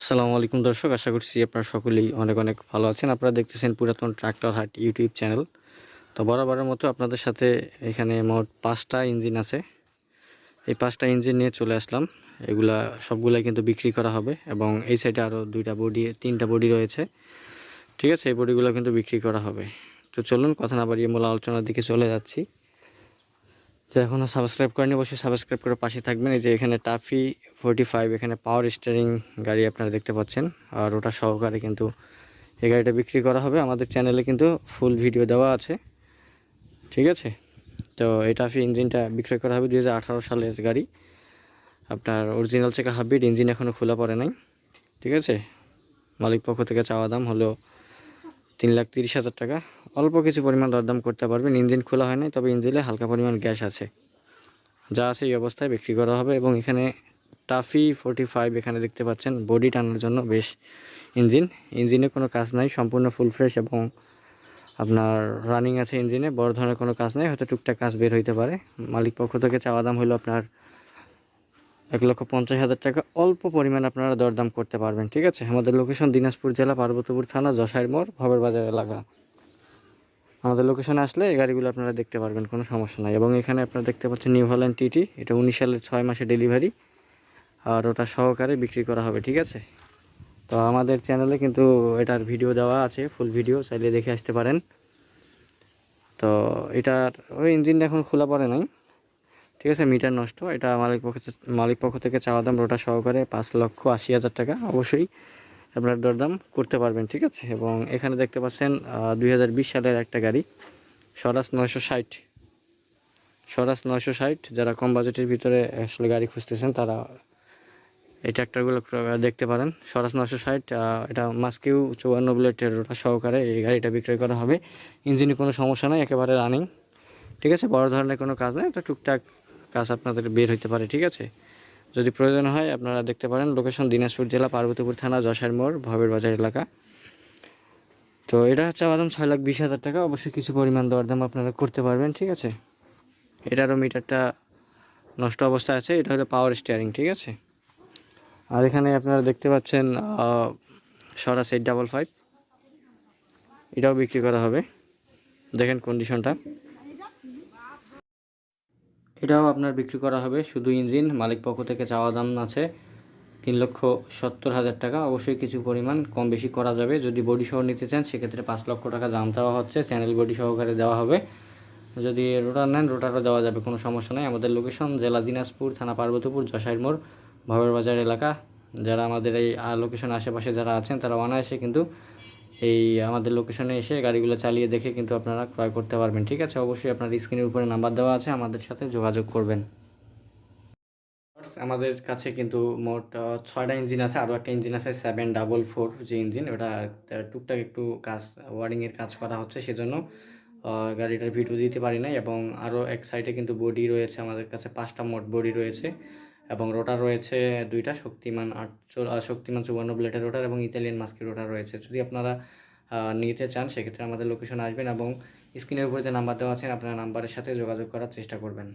আসসালামু আলাইকুম দর্শক, আশা করছি আপনারা সকলেই অনেক অনেক ভালো আছেন। আপনারা দেখতেছেন পুরাতন ট্রাক্টর হাট ইউটিউব চ্যানেল। তো বরাবরের মতো আপনাদের সাথে এখানে মোট পাঁচটা ইঞ্জিন আছে। এই পাঁচটা ইঞ্জিন নিয়ে চলে আসলাম। এগুলা সবগুলাই কিন্তু বিক্রি করা হবে এবং এই সাইডে আরও দুইটা বডি, তিনটা বডি রয়েছে। ঠিক আছে, এই বডিগুলো কিন্তু বিক্রি করা হবে। তো চলুন, কথা না বাড়িয়ে মূল আলোচনার দিকে চলে যাচ্ছি। যে এখনও সাবস্ক্রাইব করেনি অবশ্যই সাবস্ক্রাইব করে পাশে থাকবেন। এই যে এখানে টাফি ফোরটি ফাইভ এখানে পাওয়ার স্টিয়ারিং গাড়ি আপনারা দেখতে পাচ্ছেন। আর ওটা সহকারে কিন্তু এই গাড়িটা বিক্রি করা হবে। আমাদের চ্যানেলে কিন্তু ফুল ভিডিও দেওয়া আছে। ঠিক আছে? তো এই টাফি ইঞ্জিনটা বিক্রয় করা হবে দু হাজার আঠারো সালের গাড়ি। আপনার অরিজিনাল চেকা হাবিট ইঞ্জিন এখনও খোলা পড়ে নাই। ঠিক আছে? মালিক পক্ষ থেকে চাওয়া দাম হলো তিন লাখ তিরিশ হাজার টাকা। অল্প কিছু পরিমাণ দরদাম করতে পারবেন, ইঞ্জিন খোলা হয় নাই, তবে ইঞ্জিনে হালকা পরিমাণ গ্যাস আছে। যা আছে এই অবস্থায় বিক্রি করা হবে এবং এখানে টাফি ফোরটি ফাইভ এখানে দেখতে পাচ্ছেন, বডি টানার জন্য বেশ ইঞ্জিন। ইঞ্জিনে কোনো কাজ নাই, সম্পূর্ণ ফুল ফ্রেশ এবং আপনার রানিং আছে ইঞ্জিনে, বড় ধরনের কোনো কাজ নাই, হয়তো টুকটাক কাজ বের হইতে পারে। মালিক পক্ষ থেকে চাওয়া দাম হলো আপনার এক লক্ষ পঞ্চাশ হাজার টাকা, অল্প পরিমাণ আপনারা দরদাম করতে পারবেন, ঠিক আছে? আমাদের লোকেশন দিনাজপুর জেলা পার্বতীপুর থানা যশাইর মোড় ভবের বাজার এলাকা। আমাদের লোকেশনে আসলে এই গাড়িগুলো আপনারা দেখতে পারবেন, কোনো সমস্যা নাই। এবং এখানে আপনারা দেখতে পাচ্ছেন নিউ হল্যান্ড টিটি এটা উনিশ সালের ছয় মাসে ডেলিভারি আর ওটা সহকারে বিক্রি করা হবে, ঠিক আছে? তো আমাদের চ্যানেলে কিন্তু এটার ভিডিও দেওয়া আছে ফুল ভিডিও চাইলে দেখে আসতে পারেন। তো এটার, ওই ইঞ্জিনটা এখন খোলা পড়ে নাই, ঠিক আছে? মিটার নষ্ট, এটা মালিক পক্ষ মালিক পক্ষ থেকে চাওয়া দাম রোটা সহকারে পাঁচ লক্ষ আশি হাজার টাকা, অবশ্যই। আপনার দরদাম করতে পারবেন, ঠিক আছে? এবং এখানে দেখতে পাচ্ছেন দুই হাজার বিশ সালের একটা গাড়ি, স্বরাজ নয়শো ষাট। স্বরাজ নয়শো ষাট, যারা কম বাজেটের ভিতরে আসলে গাড়ি খুঁজতেছেন, তারা এই ট্র্যাক্টরগুলো দেখতে পারেন। স্বরাজ নয়শো ষাট এটা মাস্কিউ চৌয়ান্ন বুলেটের সহকারে এই গাড়িটা বিক্রয় করা হবে। ইঞ্জিনে কোনো সমস্যা নাই, একেবারে রানিং, ঠিক আছে? বড় ধরনের কোনো কাজ নেই একটা টুকটাক কাজ আপনাদের বের হইতে পারে, ঠিক আছে? যদি প্রয়োজন হয়, আপনারা দেখতে পারেন লোকেশন দিনাজপুর জেলা পার্বতীপুর থানা যশার মোড়, ভবের বাজার এলাকা। তো এটা হচ্ছে আমাদের ছয় লাখ বিশ হাজার টাকা। অবশ্যই কিছু পরিমাণ দরদাম আপনারা করতে পারবেন, ঠিক আছে? এটারও মিটারটা নষ্ট অবস্থা আছে, এটা হলো পাওয়ার স্টিয়ারিং ঠিক আছে? আর এখানে আপনারা দেখতে পাচ্ছেন সরাস এইট ডাবল ফাইভ এটাও বিক্রি করা হবে। দেখেন কন্ডিশনটা এটাও আপনার বিক্রি করা হবে। শুধু ইঞ্জিন, মালিক পক্ষ থেকে চাওয়া দাম আছে তিন লক্ষ সত্তর হাজার টাকা। অবশ্যই কিছু পরিমাণ কম বেশি করা যাবে। যদি বডি সহ নিতে চান, সেক্ষেত্রে পাঁচ লক্ষ টাকা দাম দেওয়া হচ্ছে। চ্যানেল বডি সহকারে দেওয়া হবে। যদি রোটার নেন, রোটারও দেওয়া যাবে, কোনো সমস্যা নেই। আমাদের লোকেশন জেলা দিনাজপুর, থানা পার্বতীপুর, যশাইর মোড় ভবের বাজার এলাকা। যারা আমাদের এই লোকেশন আশেপাশে যারা আছেন, তারা অনায়াসে কিন্তু এই আমাদের লোকেশনে এসে গাড়িগুলো চালিয়ে দেখে কিন্তু আপনারা ক্রয় করতে পারবেন, ঠিক আছে? অবশ্যই আপনার স্ক্রিনের উপরে নাম্বার দেওয়া আছে, আমাদের সাথে যোগাযোগ করবেন। আমাদের কাছে কিন্তু মোট ছয়টা ইঞ্জিন আছে, আরও একটা ইঞ্জিন আছে সেভেন ডাবল ফোর যে ইঞ্জিন ওটা টুকটাক একটু কাজ ওয়ারিংয়ের কাজ করা হচ্ছে, সেজন্য গাড়িটার ভিডিও দিতে পারি নাই, এবং আরও এক সাইডে কিন্তু বডি রয়েছে, আমাদের কাছে পাঁচটা মোট বডি রয়েছে। এবং রোটার রয়েছে দুইটা, শক্তিমান আট শক্তিমান চুয়ান্ন ব্লেডের রোটার এবং ইতালিয়ান মাস্কের রোটার রয়েছে। যদি আপনারা নিতে চান, সেক্ষেত্রে আমাদের লোকেশন আসবেন এবং স্ক্রিনের উপরে যে নাম্বার দেওয়া আছেন আপনারা নাম্বারের সাথে যোগাযোগ করার চেষ্টা করবেন।